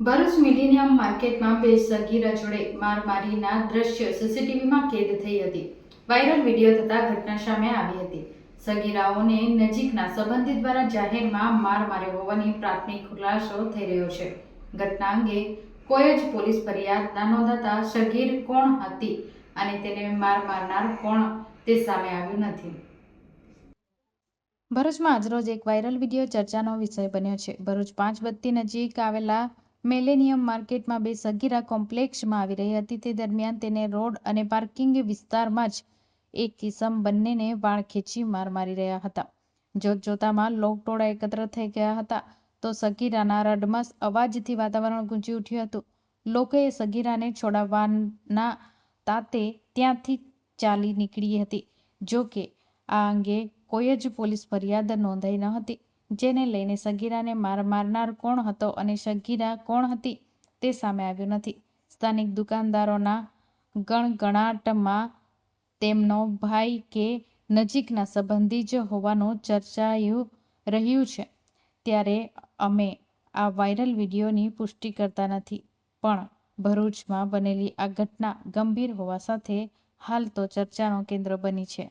Bharuch millennium માર્કેટમાં બે સગીરા જોડે મારમારીના દ્રશ્ય સીસીટીવીમાં કેદ થઈ હતી. વાયરલ વીડિયો થતા ઘટના સામે આવી હતી. સગીરાઓને નજીકના સંબંધી દ્વારા જાહેરમાં માર માર્યો હોવાની પ્રાથમિક ખુલાસો થઈ રહ્યો છે. ઘટના અંગે કોઈ જ પોલીસ ફરિયાદ ના નોંધાતા સગીર કોણ હતી અને તેને માર મારનાર કોણ તે સામે આવ્યું નથી. ભરૂચમાં આજરોજ એક વાયરલ વીડિયો ચર્ચાનો વિષય બન્યો છે. ભરૂચ પાંચ બત્તી નજીક આવેલા મેલેનિયમ માર્કેટમાં બે સગીરા કોમ્પ્લેક્ષમાં આવી રહી હતી. તે દરમિયાન તેને રોડ અને પાર્કિંગ વિસ્તારમાં જ એક કિસમ બંનેને વાળ ખેંચી માર મારી રહ્યા હતા. જોત જોતામાં લોકટોળા એકત્ર થઈ ગયા હતા તો સગીરાના રડમસ અવાજથી વાતાવરણ ગુંજી ઉઠ્યું હતું. લોકોએ સગીરાને છોડાવવાના તાતે ત્યાંથી ચાલી નીકળી હતી. જો કે આ અંગે કોઈ જ પોલીસ ફરિયાદ નોંધાઈ ન હતી. જેને લઈને સગીરાને માર મારનાર કોણ હતો અને સગીરા કોણ હતી તે સામે આવ્યું નથી. સ્થાનિક દુકાનદારોના ગણગણાટમાં તેમનો ભાઈ કે નજીકના સંબંધી જ હોવાનું ચર્ચાયું રહ્યું છે. ત્યારે અમે આ વાયરલ વિડીયોની પુષ્ટિ કરતા નથી, પણ ભરૂચમાં બનેલી આ ઘટના ગંભીર હોવા સાથે હાલ તો ચર્ચાનો કેન્દ્ર બની છે.